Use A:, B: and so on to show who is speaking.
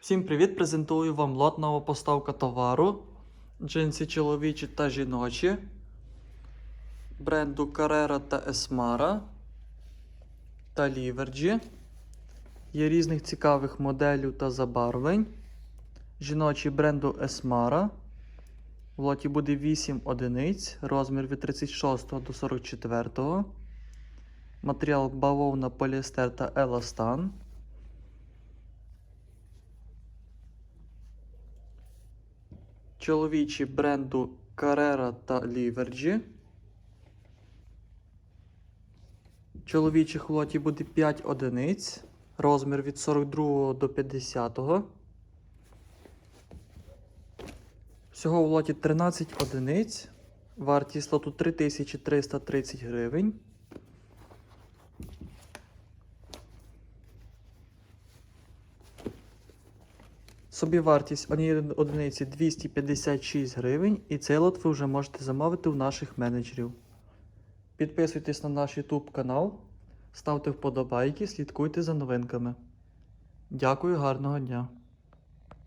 A: Всім привіт! Презентую вам лот поставка товару. Джинси чоловічі та жіночі. Бренду Carrera та Esmara та Livergy. Є різних цікавих моделів та забарвлень. Жіночі бренду Esmara. В лоті буде 8 одиниць, розмір від 36 до 44. Матеріал бавовна, поліестер та еластан. Чоловічі бренду Carrera та Livergy. Чоловічих в лоті буде 5 одиниць. Розмір від 42 до 50. Всього в лоті 13 одиниць. Вартість лоту 3330 гривень. Собівартість однієї одиниці 256 гривень, і цей лот ви вже можете замовити у наших менеджерів. Підписуйтесь на наш YouTube канал, ставте вподобайки, слідкуйте за новинками. Дякую, гарного дня!